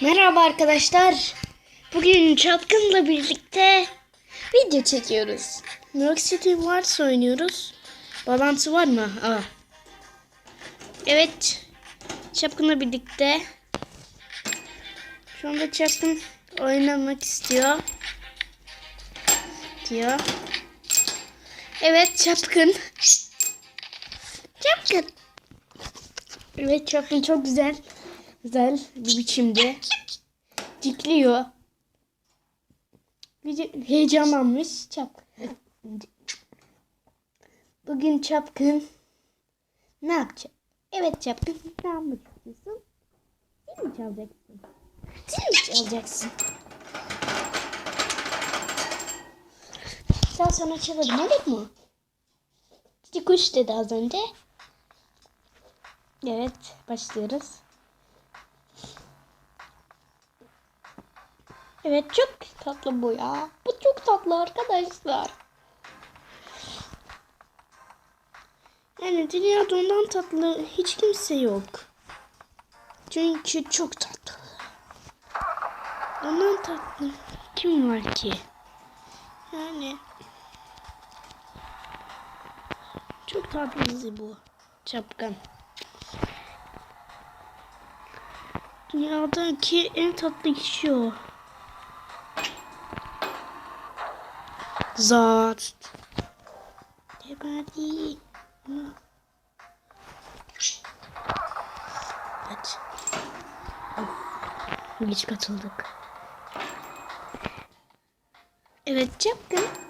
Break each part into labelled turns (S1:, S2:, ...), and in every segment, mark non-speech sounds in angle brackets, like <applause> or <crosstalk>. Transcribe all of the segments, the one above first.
S1: Merhaba arkadaşlar. Bugün Çapkın'la birlikte video çekiyoruz. New York City Wars oynuyoruz. Bağlantı var mı? Aa. Evet. Çapkın'la birlikte. Şu anda Çapkın oynamak istiyor. Diyor. Evet Çapkın. Çapkın. Evet Çapkın çok güzel. Güzel bir biçimde. Dikliyor. Heyecanlanmış Çapkın. Bugün Çapkın ne yapacak? Evet Çapkın ne yapmak istiyorsun? Zil mi çalacaksın? Zil mi çalacaksın? Sen sana çalalım olur mu? Cici kuş dedi az önce. Evet başlıyoruz. Evet çok tatlı bu ya. Bu çok tatlı arkadaşlar. Yani dünyada ondan tatlı hiç kimse yok. Çünkü çok tatlı. Ondan tatlı kim var ki? Yani çok tatlı bu. Çapkan. Dünyadaki en tatlı kişi o. Zat. Geberdi. Evet. Geç katıldık. Evet çapkın.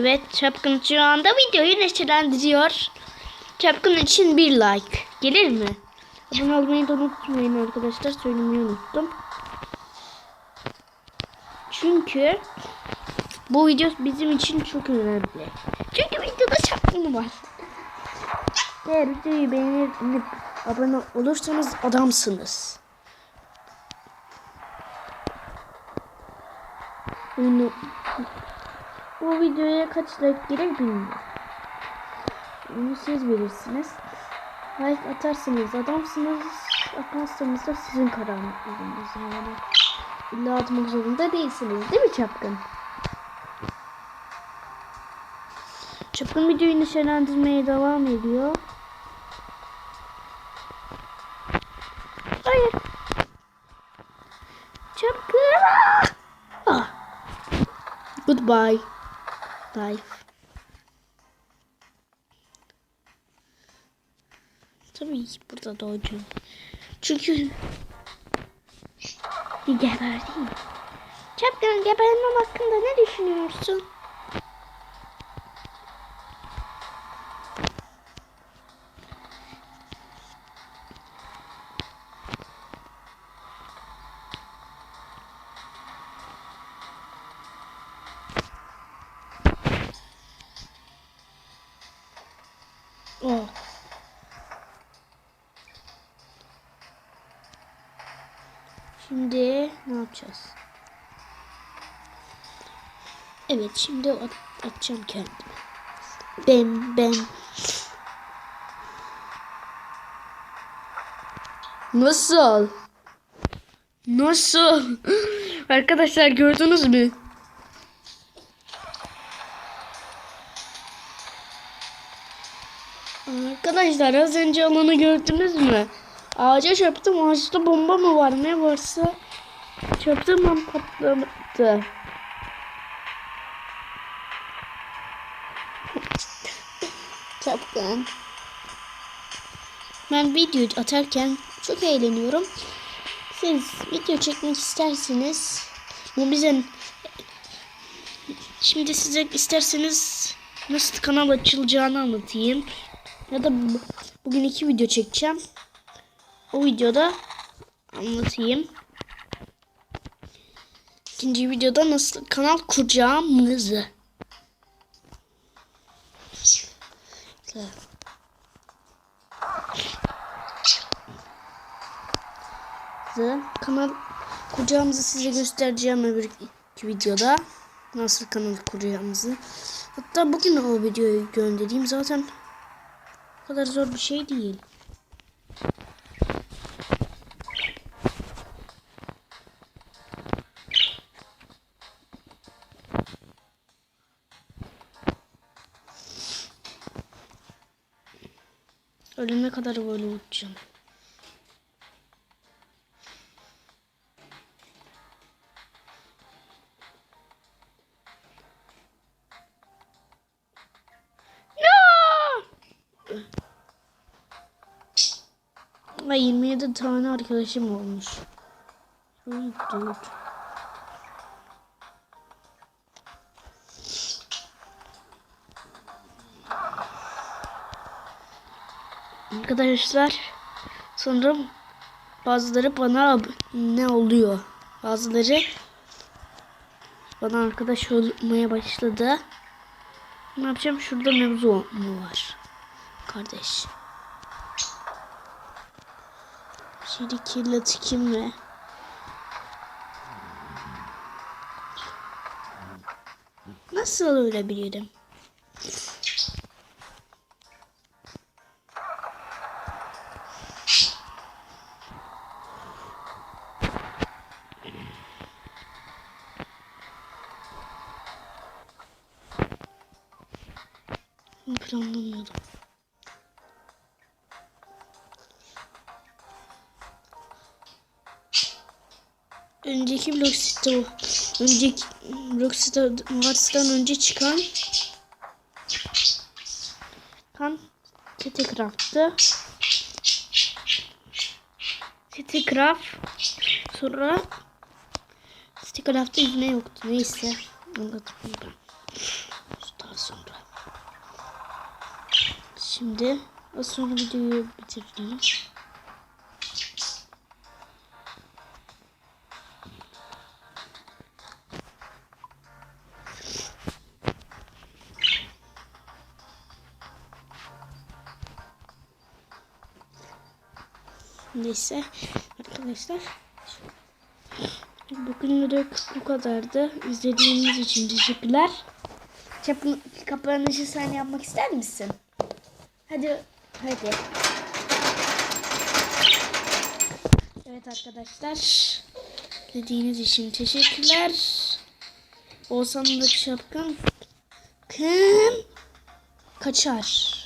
S1: Evet Çapkın şu anda videoyu neşelendiriyor. Çapkın için bir like. Gelir mi? Abone olmayı da unutmayın arkadaşlar. Söylemeyi unuttum. Çünkü bu video bizim için çok önemli. Çünkü videoda çapkın var. Eğer videoyu beğenip abone olursanız adamsınız. Bunu bu videoya kaç like gelir bilmiyorum. Bunu siz bilirsiniz. Like atarsanız adamsınız, atmazsanız da sizin kararınız yani. İlla atmak zorunda değilsiniz değil mi Çapkın? Çapkın videoyu neşelendirmeye devam ediyor. Hayır. Çapkın. Ah. Goodbye. Life. Tabii ki burada doğacağım. Çünkü bir geberdi mi? Çapkın gebermem hakkında ne düşünüyorsun? Şimdi ne yapacağız? Evet şimdi at atacağım kendimi. Ben ben. Nasıl? Nasıl? <laughs> Arkadaşlar gördünüz mü? Arkadaşlar az önce alanı gördünüz mü? Ağaca çarptım. Ağaçta bomba mı var ne varsa çarptım ben patladı. Çapkın. Ben video atarken çok eğleniyorum. Siz video çekmek isterseniz bu bize şimdi size isterseniz nasıl kanal açılacağını anlatayım. Ya da bu- bugün iki video çekeceğim. O videoda anlatayım. İkinci videoda nasıl kanal kuracağımızı. Kanal kuracağımızı size göstereceğim öbür videoda. Nasıl kanal kuracağımızı. Hatta bugün o videoyu göndereyim. Zaten o kadar zor bir şey değil. Ölene kadar böyle uçacağım. Ay 27 tane arkadaşım olmuş. Ay, Arkadaşlar sanırım bazıları bana ne oluyor. Bazıları bana arkadaş olmaya başladı. Ne yapacağım? Şurada mevzu mu var? Kardeş. Şiriki Latikim ve Nasıl ölebilirim? Bunu planlamıyordum. Önceki Blockstar önceki Blockstar Wars'tan önce çıkan kan Citycraft'tı. Citycraft sonra Citycraft'ta izne yoktu. Neyse. Anlatmayayım ben. Şimdi az sonra videoyu bitireyim. Neyse arkadaşlar. Bugünlük bu kadardı. İzlediğiniz için teşekkürler. Çapın, kapanışı sen yapmak ister misin? Hadi. Hadi. Evet arkadaşlar. İzlediğiniz için teşekkürler. Oğuzhan'ın da şapkan. Kim? Kaçar.